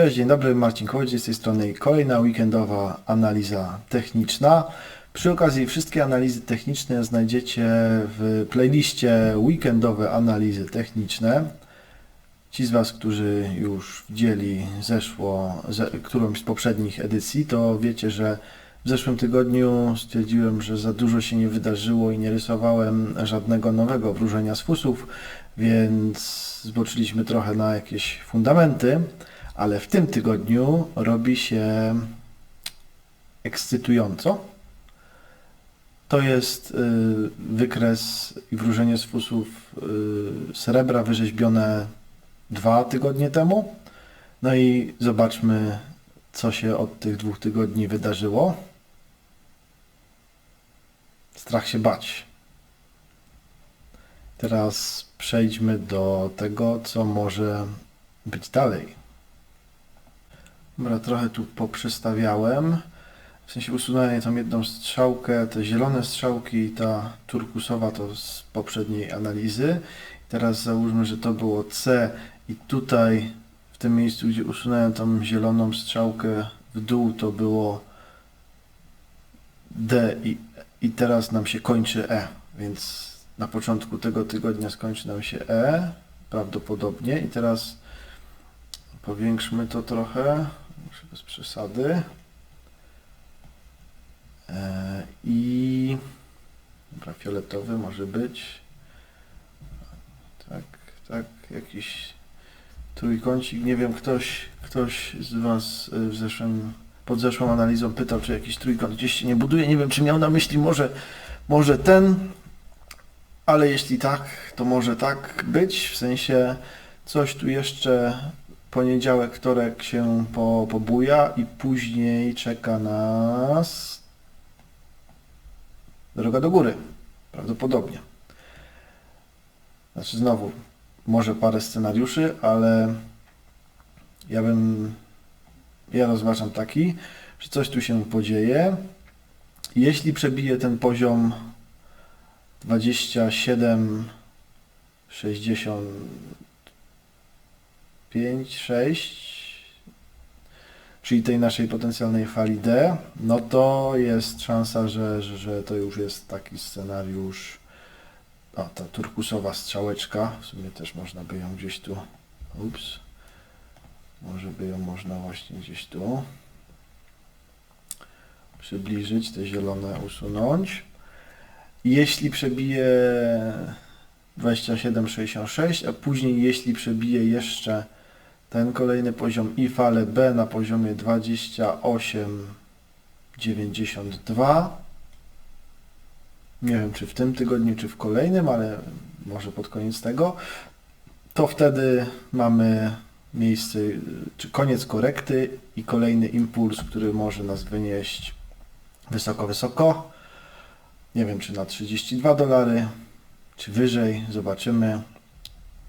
Cześć, dzień dobry, Marcin Kołodziej z tej strony kolejna weekendowa analiza techniczna. Przy okazji wszystkie analizy techniczne znajdziecie w playliście weekendowe analizy techniczne. Ci z Was, którzy już widzieli zeszło, ze, którąś z poprzednich edycji, to wiecie, że w zeszłym tygodniu stwierdziłem, że za dużo się nie wydarzyło i nie rysowałem żadnego nowego wróżenia z fusów, więc zboczyliśmy trochę na jakieś fundamenty, ale w tym tygodniu robi się ekscytująco. To jest y, wykres i wróżenie z fusów y, srebra wyrzeźbione dwa tygodnie temu. No i zobaczmy, co się od tych dwóch tygodni wydarzyło. Strach się bać. Teraz przejdźmy do tego, co może być dalej. Dobra, trochę tu poprzestawiałem. W sensie usunąłem tą jedną strzałkę, te zielone strzałki i ta turkusowa to z poprzedniej analizy. Teraz załóżmy, że to było C i tutaj w tym miejscu, gdzie usunąłem tą zieloną strzałkę w dół, to było D i, i teraz nam się kończy E, więc na początku tego tygodnia skończy nam się E, prawdopodobnie i teraz powiększmy to trochę, bez przesady. E, I dobra, fioletowy może być. Tak, tak, jakiś trójkącik. Nie wiem, ktoś, ktoś z Was y, w zeszłym, pod zeszłą analizą pytał, czy jakiś trójkąt gdzieś się nie buduje. Nie wiem, czy miał na myśli może, może ten, ale jeśli tak, to może tak być. W sensie coś tu jeszcze poniedziałek, wtorek się po, pobuja i później czeka nas droga do góry. Prawdopodobnie. Znaczy znowu, może parę scenariuszy, ale ja bym, ja rozważam taki, że coś tu się podzieje. Jeśli przebije ten poziom 27, 65, 6, czyli tej naszej potencjalnej fali D, no to jest szansa, że, że, że to już jest taki scenariusz. O, ta turkusowa strzałeczka, w sumie też można by ją gdzieś tu, ups, może by ją można właśnie gdzieś tu przybliżyć, te zielone usunąć. Jeśli przebije 27,66, a później jeśli przebije jeszcze ten kolejny poziom i falę B na poziomie 28,92, nie wiem czy w tym tygodniu, czy w kolejnym, ale może pod koniec tego, to wtedy mamy miejsce, czy koniec korekty i kolejny impuls, który może nas wynieść wysoko, wysoko. Nie wiem, czy na 32 dolary, czy wyżej, zobaczymy,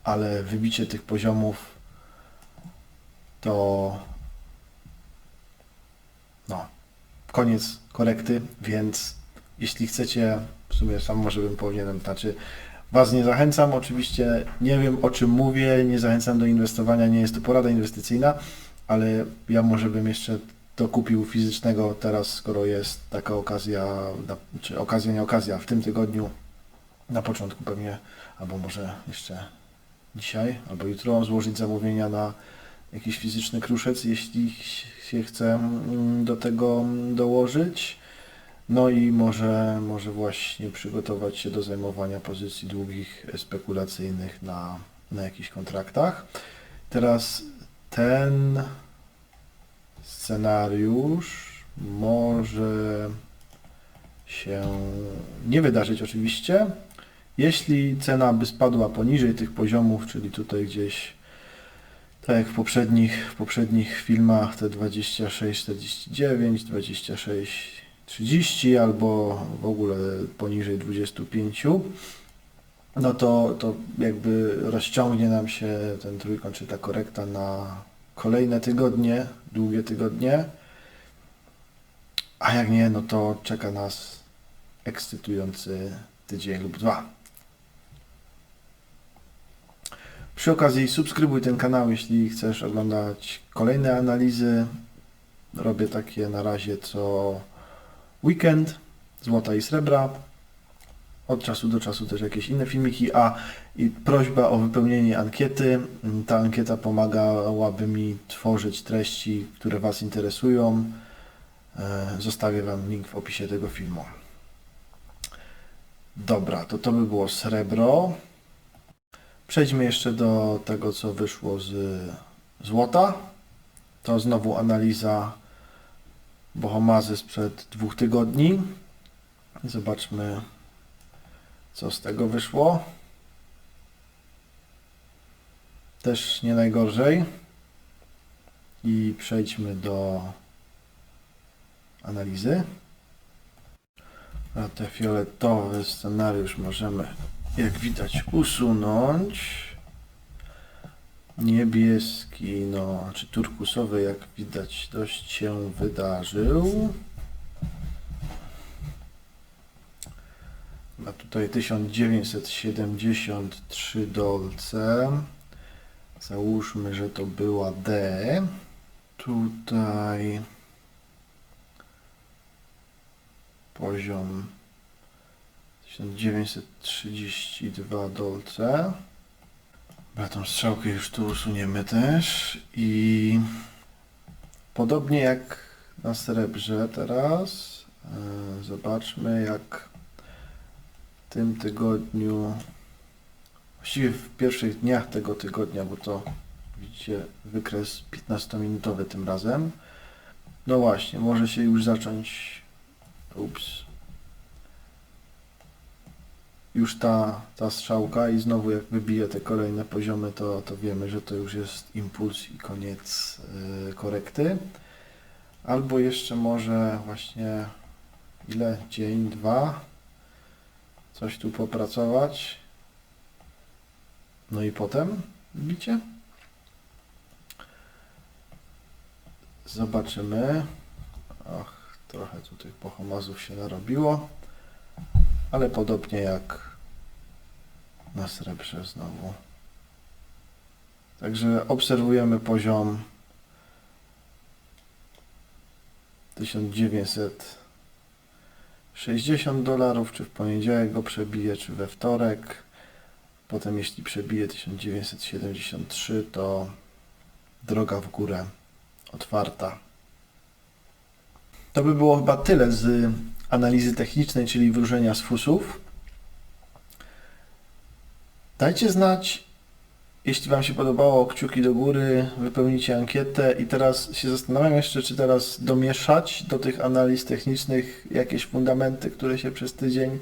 ale wybicie tych poziomów to no, koniec korekty, więc jeśli chcecie, w sumie sam może bym powinienem, znaczy Was nie zachęcam, oczywiście nie wiem o czym mówię, nie zachęcam do inwestowania, nie jest to porada inwestycyjna, ale ja może bym jeszcze to kupił fizycznego teraz, skoro jest taka okazja, czy okazja, nie okazja, w tym tygodniu na początku pewnie, albo może jeszcze dzisiaj, albo jutro złożyć zamówienia na jakiś fizyczny kruszec, jeśli się chce mm, do tego dołożyć. No i może, może właśnie przygotować się do zajmowania pozycji długich spekulacyjnych na, na jakichś kontraktach. Teraz ten scenariusz może się nie wydarzyć oczywiście, jeśli cena by spadła poniżej tych poziomów, czyli tutaj gdzieś tak jak w poprzednich, w poprzednich filmach te 26,49, 26,30 albo w ogóle poniżej 25, no to, to jakby rozciągnie nam się ten trójkąt czy ta korekta na kolejne tygodnie, długie tygodnie. A jak nie, no to czeka nas ekscytujący tydzień lub dwa. Przy okazji subskrybuj ten kanał, jeśli chcesz oglądać kolejne analizy. Robię takie na razie co weekend, złota i srebra. Od czasu do czasu też jakieś inne filmiki, a i prośba o wypełnienie ankiety. Ta ankieta pomagałaby mi tworzyć treści, które Was interesują. E, Zostawię Wam link w opisie tego filmu. Dobra, to to by było srebro. Przejdźmy jeszcze do tego, co wyszło z złota. To znowu analiza Bohomazy sprzed dwóch tygodni. Zobaczmy, co z tego wyszło. Też nie najgorzej. I przejdźmy do analizy. A te fioletowy scenariusz możemy, jak widać, usunąć. Niebieski, no, czy turkusowy, jak widać, dość się wydarzył. Ma tutaj 1973 dolce. Załóżmy, że to była D. Tutaj poziom 1932 dolce. Dobra, tą strzałkę już tu usuniemy też i podobnie jak na srebrze teraz, e, zobaczmy jak w tym tygodniu, właściwie w pierwszych dniach tego tygodnia, bo to widzicie wykres 15-minutowy tym razem. No właśnie, może się już zacząć Ups. Już ta, ta strzałka i znowu jak wybije te kolejne poziomy, to, to wiemy, że to już jest impuls i koniec yy, korekty. Albo jeszcze może właśnie ile? Dzień, dwa. Coś tu popracować. No i potem, widzicie? Zobaczymy. Ach, Trochę tu tych pochomazów się narobiło, ale podobnie jak na srebrze znowu. Także obserwujemy poziom 1960 dolarów, czy w poniedziałek go przebije, czy we wtorek. Potem jeśli przebije 1973, to droga w górę otwarta. To by było chyba tyle z analizy technicznej, czyli wróżenia z fusów. Dajcie znać, jeśli Wam się podobało, kciuki do góry, wypełnijcie ankietę i teraz się zastanawiam jeszcze, czy teraz domieszać do tych analiz technicznych jakieś fundamenty, które się przez tydzień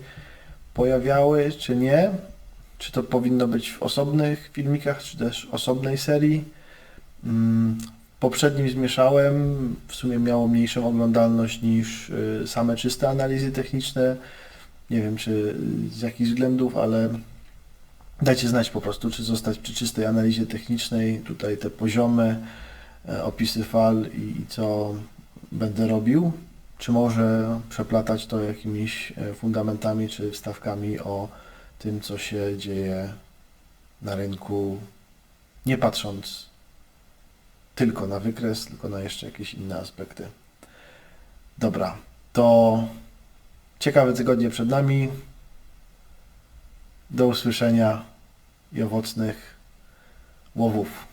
pojawiały, czy nie. Czy to powinno być w osobnych filmikach, czy też osobnej serii. Poprzednim zmieszałem, w sumie miało mniejszą oglądalność niż y, same czyste analizy techniczne. Nie wiem, czy z jakich względów, ale dajcie znać po prostu, czy zostać przy czystej analizie technicznej, tutaj te poziomy, e, opisy fal i, i co będę robił, czy może przeplatać to jakimiś e, fundamentami czy wstawkami o tym, co się dzieje na rynku, nie patrząc tylko na wykres, tylko na jeszcze jakieś inne aspekty. Dobra, to ciekawe tygodnie przed nami. Do usłyszenia i owocnych łowów.